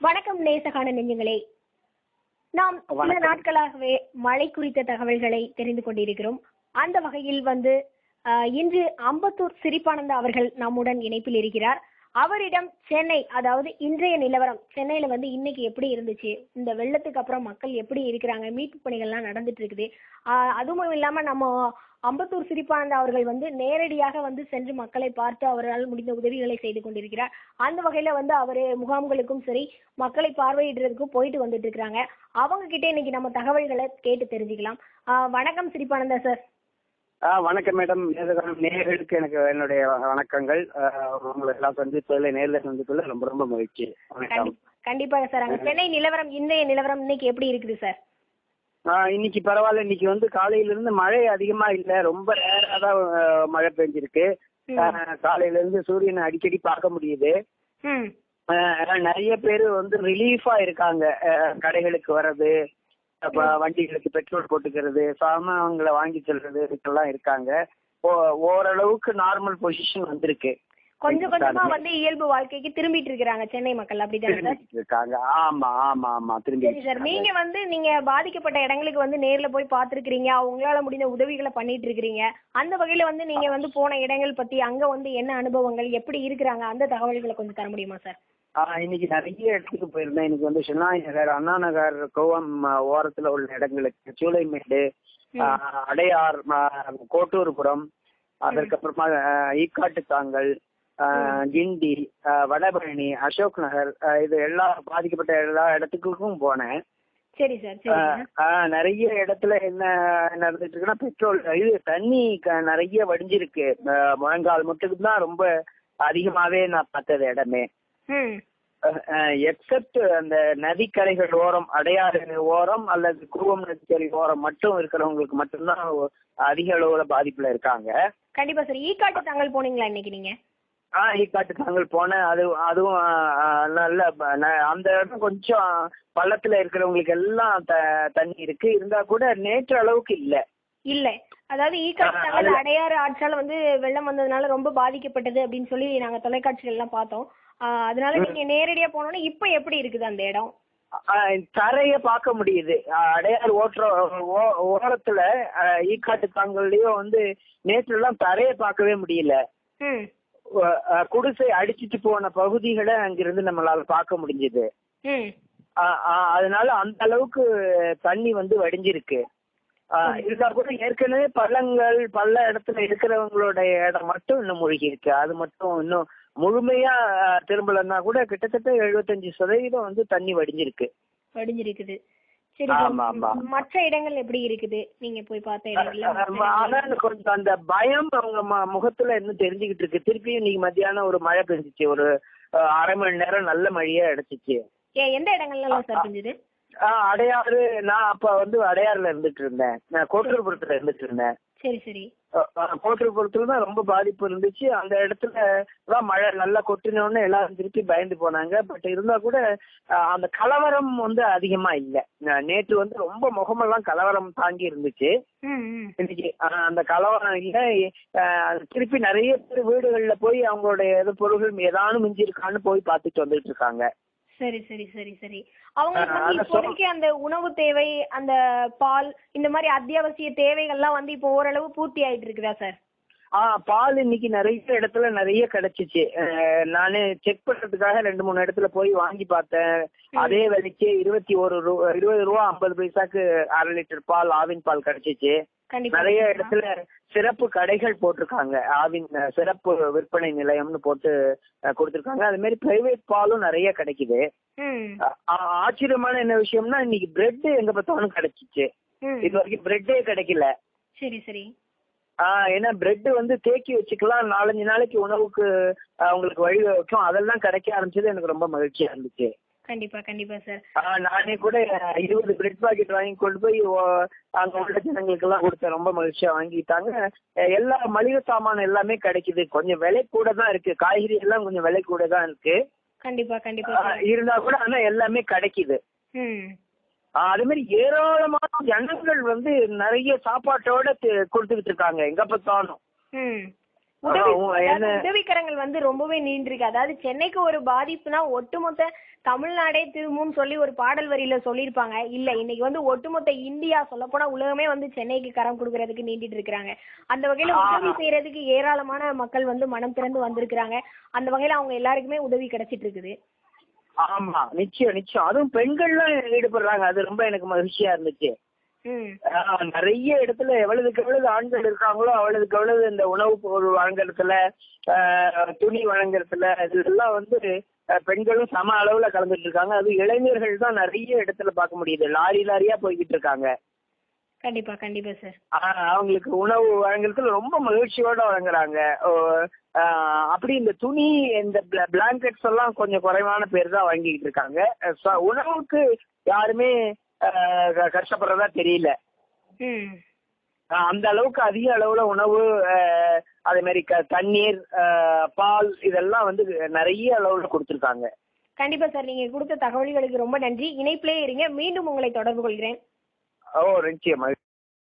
வணக்கம் நேசகான நெஞ்சங்களே. நாம் சில. நாட்களாகவே மழை குறித்த தகவல்களை தெரிந்து கொண்டிருக்கிறோம். அந்த வகையில் வந்து இன்று அம்பத்தூர் சிரிப்பானந்தா அவர்கள் நம்முடன் இணைப்பில் இருக்கிறார். அவரிடம் சென்னை அதாவது இன்றைய நிலவரம் சென்னையில வந்து இன்னைக்கு எப்படி இருந்துச்சு இந்த வெள்ளத்துக்கு அப்புறம் மக்கள் எப்படி இருக்கிறாங்க மீட்பு பணிகள்லாம் நடந்துட்டு இருக்குது. அதுவும் இல்லாம நம்ம அம்பத்தூர் சிரிப்பானந்தா அவர்கள் வந்து நேரடியாக வந்து சென்று மக்களை பார்த்து அவரால் முடிந்த உதவிகளை செய்து கொண்டிருக்கிறார். அந்த வகையில வந்து அவரு முகாம்களுக்கும் சரி மக்களை பார்வையிடுறதுக்கும் போயிட்டு வந்துட்டு இருக்கிறாங்க. அவங்க கிட்ட இன்னைக்கு நம்ம தகவல்களை கேட்டு தெரிஞ்சுக்கலாம். ஆஹ் வணக்கம் சிரிப்பானந்தா சார். வணக்கம் மேடம். நேர்களுக்கு எனக்கு என்னுடைய வணக்கங்கள். உங்களை எல்லாம் சந்திப்பதில் நேரில் சந்திப்பதில் ரொம்ப ரொம்ப மகிழ்ச்சி. வணக்கம். கண்டி- கண்டிப்பாக சார். அங்க சென்னை நிலவரம் இன்றைய நிலவரம் இன்னைக்கு எப்படி இருக்குது சார்? இன்னைக்கு பரவாயில்ல. இன்னைக்கு வந்து காலையில இருந்து மழை அதிகமா இல்ல. ரொம்ப ரேரா தான் மழை பெஞ்சிருக்கு. காலையில இருந்து சூரியனை அடிக்கடி பார்க்க முடியுது. நிறைய பேர் வந்து ரிலீஃபா இருக்காங்க. கடைகளுக்கு வர்றது வண்டிகளுக்கு பெட்ரோல் போட்டுக்கிறது சாமான்களை வாங்கி செல்றது இதுக்கெல்லாம் இருக்காங்க. ஓரளவுக்கு நார்மல் பொசிஷன் வந்திருக்கு. கொஞ்சம் கொஞ்சமா வந்து இயல்பு வாழ்க்கைக்கு திரும்பிட்டு இருக்கிறாங்க சென்னை மக்கள் அப்படிதானே இருக்காங்க. ஆமா ஆமா ஆமா திரும்பி சரி நீங்க வந்து நீங்க பாதிக்கப்பட்ட இடங்களுக்கு வந்து நேர்ல போய் பார்த்திருக்கிறீங்க. உங்களால முடிந்த உதவிகளை பண்ணிட்டு இருக்கிறீங்க. அந்த வகையில வந்து நீங்க வந்து போன இடங்கள் பத்தி அங்க வந்து என்ன அனுபவங்கள் எப்படி இருக்கிறாங்க அந்த தகவல்களை கொஞ்சம் தர முடியுமா சார்? ஆ, இன்னைக்கு நிறைய இடத்துக்கு போயிருந்தேன். இன்னைக்கு வந்து ஷெனாய் நகர் அண்ணா நகர் கோவம் ஓரத்துல உள்ள இடங்களுக்கு சூளைமேடு அடையார் கோட்டூர்புரம் அதற்கப்புறமா ஆ, ஈக்காட்டுத்தாங்கல் ஆ, கிண்டி வடபழனி அசோக் நகர் இது எல்லா பாதிக்கப்பட்ட எல்லா இடத்துக்கும் போனேன். சரி சார் நிறைய இடத்துல என்ன நடந்துட்டு இருக்குன்னா பெட்ரோல் இது தண்ணி நிறைய வடிஞ்சிருக்கு. முழங்கால் முட்டுக்கு தான் ரொம்ப அதிகமாவே நான் பார்த்தது இடமே. எக்ஸப்ட் அந்த நதிக்கரைகள் ஓரம் அடையாறு ஓரம் அல்லது கூவம் நதிக்கரை ஓரம் மட்டும் இருக்கிறவங்களுக்கு மட்டும்தான் அதிக அளவுல பாதிப்புல இருக்காங்க. கண்டிப்பா சார். ஈக்காட்டு தாங்கல் போனீங்களா இன்னைக்கு நீங்க? ஆ ஈக்காட்டு தாங்கள் போனேன். அது அதுவும் நல்ல அந்த இடம் கொஞ்சம் பள்ளத்துல இருக்கிறவங்களுக்கு எல்லாம் தண்ணி இருக்கு. இருந்தா கூட நேற்று அளவுக்கு இல்ல. இல்ல. அதாவது அதுல- அடையாறு ஆட்சால வந்து வெள்ளம் வந்ததுனால ரொம்ப பாதிக்கப்பட்டது அப்படின்னு சொல்லி நாங்க தொலைக்காட்சிகள் எல்லாம் பார்த்தோம். அதனால நீங்க நேரடியா போனோம்னா இப்ப எப்படி இருக்குது அந்த இடம்? தரைய பார்க்க முடியுது. ஆ, அடையார் ஓட்டுற ஓரத்துல ஈக்காட்டு தாங்கல்லையும் வந்து நேற்று எல்லாம் தரைய பார்க்கவே முடியல. குடிசை அடிச்சிட்டு போன பகுதிகளை அங்கிருந்து நம்மளால பார்க்க முடிஞ்சது. அதனால அந்த அளவுக்கு தண்ணி வந்து வடிஞ்சிருக்கு. இருந்தா கூட ஏற்கனவே பள்ளங்கள் பள்ள இடத்துல இருக்கிறவங்களோட இடம் மட்டும் இன்னும் மூழ்கி இருக்கு அது மட்டும் இன்னும் முழுமையா திரும்பலன்னா கூட கிட்டத்தட்ட எழுபத்தஞ்சு சதவீதம் வந்து தண்ணி வடிஞ்சிருக்கு. வடிஞ்சிருக்குது. மற்ற இடங்கள் எப்படி இருக்குது? நீங்க போய் பார்த்த இடங்கள்ல? கொஞ்சம் அந்த பயம் அவங்க முகத்துல இன்னும் தெரிஞ்சுக்கிட்டு இருக்கு. திருப்பியும் இன்னைக்கு மத்தியானம் ஒரு மழை பெஞ்சிச்சு. ஒரு அரை மணி நேரம் நல்ல மழையா அடிச்சிச்சு. ஏ எந்த இடங்கள்லாம் சார் செஞ்சது ஆஹ் அடையாறு நான் அப்ப வந்து அடையாறுல இருந்துட்டு இருந்தேன் நான் கோட்டூர்புரத்துல இருந்துட்டு இருந்தேன் சரி. கோட்டூர்புரத்துல தான் ரொம்ப பாதிப்பு இருந்துச்சு. அந்த இடத்துல தான் மழை நல்லா கொட்டினோடனே எல்லாரும் திருப்பி பயந்து போனாங்க. பட் இருந்தா கூட அந்த கலவரம் வந்து அதிகமா இல்ல. நேற்று வந்து ரொம்ப முகமெல்லாம் கலவரம் தாங்கி இருந்துச்சு. இன்னைக்கு அந்த கலவரம் இல்ல. திருப்பி நிறைய பேர் வீடுகள்ல போய் அவங்களுடைய பொருள்கள் ஏதானும் மிஞ்சி இருக்கான்னு போய் பார்த்துட்டு வந்துட்டு இருக்காங்க சரி சரி சரி சரி. அவங்களுக்கு வந்து இப்போதைக்கு அந்த உணவு தேவை அந்த பால் இந்த மாதிரி அத்தியாவசிய தேவைகள்லாம் வந்து இப்போ ஓரளவு பூர்த்தி ஆயிட்டு இருக்குதா சார்? ஆ பால் இன்னைக்கு நிறைய இடத்துல நிறைய கிடைச்சிச்சு. நானு செக் பண்றதுக்காக ரெண்டு மூணு இடத்துல போய் வாங்கி பார்த்தேன். அதே விலைக்கு இருபத்தி ஒரு ரூபா இருபது ரூபா ஐம்பது பைசாக்கு அரை லிட்டர் பால் ஆவின் பால் கிடைச்சிச்சு. நிறைய இடத்துல சிறப்பு கடைகள் போட்டிருக்காங்க. ஆவின் சிறப்பு விற்பனை நிலையம்னு போட்டு கொடுத்திருக்காங்க. அது மாதிரி பிரைவேட் பாலும் நிறைய கிடைக்குது. ஆச்சரியமான என்ன விஷயம்னா இன்னைக்கு பிரெட் எங்க பார்த்தாலும் கிடைச்சிச்சு. இது வரைக்கும் பிரெட்டே கிடைக்கல. சரி சரி. ஆஹ் ஏன்னா பிரெட் வந்து தேக்கி வச்சுக்கலாம். நாலஞ்சு நாளைக்கு உணவுக்கு உங்களுக்கு வழி வைக்கும் அதெல்லாம் கிடைக்க ஆரம்பிச்சது எனக்கு ரொம்ப மகிழ்ச்சியா இருந்துச்சு. கண்டிப்பா கண்டிப்பா சார் நானே கூட இருபது பிரெட் பாக்கெட் வாங்கி கொண்டு போய் அங்க உள்ள ஜனங்களுக்கு எல்லாம் கொடுத்தேன். ரொம்ப மகிழ்ச்சியா வாங்கிட்டாங்க. எல்லா மளிகை சாமான் எல்லாமே கிடைக்குது. கொஞ்சம் விலை கூட தான் இருக்கு. காய்கறி எல்லாம் கொஞ்சம் விலை கூட தான் இருக்கு. கண்டிப்பா கண்டிப்பா இருந்தா கூட ஆனா எல்லாமே கிடைக்குது. அதே மாதிரி ஏராளமான ஜனங்கள் வந்து நிறைய சாப்பாட்டோட கொடுத்துக்கிட்டு இருக்காங்க. எங்க பார்த்தாலும். உதவிக்கரங்கள் வந்து ரொம்பவே நீண்டிருக்கு. அதாவது சென்னைக்கு ஒரு பாதிப்புனா ஒட்டுமொத்த தமிழ்நாடே திரும்பும் சொல்லி ஒரு பாடல் வரியில சொல்லியிருப்பாங்க. இல்ல இன்னைக்கு வந்து ஒட்டுமொத்த இந்தியா சொல்லப்போனா உலகமே வந்து சென்னைக்கு கரம் கொடுக்கறதுக்கு நீண்டிட்டு இருக்காங்க அந்த வகையில. உதவி செய்யறதுக்கு ஏராளமான மக்கள் வந்து மனம் திறந்து வந்திருக்கிறாங்க. அந்த வகையில அவங்க எல்லாருக்குமே உதவி கிடைச்சிட்டு இருக்குது ஆமா நிச்சயம் நிச்சயம். அதுவும் பெண்கள்லாம் ஈடுபடுறாங்க. அது ரொம்ப எனக்கு மகிழ்ச்சியா இருந்துச்சு. நிறைய இடத்துல எவ்வளவுக்கு எவ்வளவு ஆண்கள் இருக்காங்களோ அவ்வளவுக்கு எவ்வளவு இந்த உணவுப் பொருள் வழங்குறதுல துணி வழங்குறதுல இதெல்லாம் வந்து பெண்களும் சம அளவுல கலந்துட்டு இருக்காங்க. அது இளைஞர்கள் தான் நிறைய இடத்துல பார்க்க முடியுது. லாரி லாரியா போய்கிட்டு இருக்காங்க. கண்டிப்பா கண்டிப்பா சார் அவங்களுக்கு உணவு வழங்குறதுல ரொம்ப மகிழ்ச்சியோட வழங்குறாங்க. அப்படி இந்த துணி இந்த பிளாங்கெட்ஸ் எல்லாம் கொஞ்சம் குறைவான பேர் தான் வாங்கிட்டு இருக்காங்க. உணவுக்கு யாருமே கஷ்டப்படுறதா தெரியல. அந்த அளவுக்கு அதிக அளவுல உணவு அதே மாதிரி தண்ணீர் பால் இதெல்லாம் வந்து நிறைய அளவுல கொடுத்துருக்காங்க. கண்டிப்பா சார் நீங்க கொடுத்த தகவல்களுக்கு ரொம்ப நன்றி. இணைப்பிலே இருங்க. மீண்டும் உங்களை தொடர்பு கொள்கிறேன். ஓ நிச்சயமா.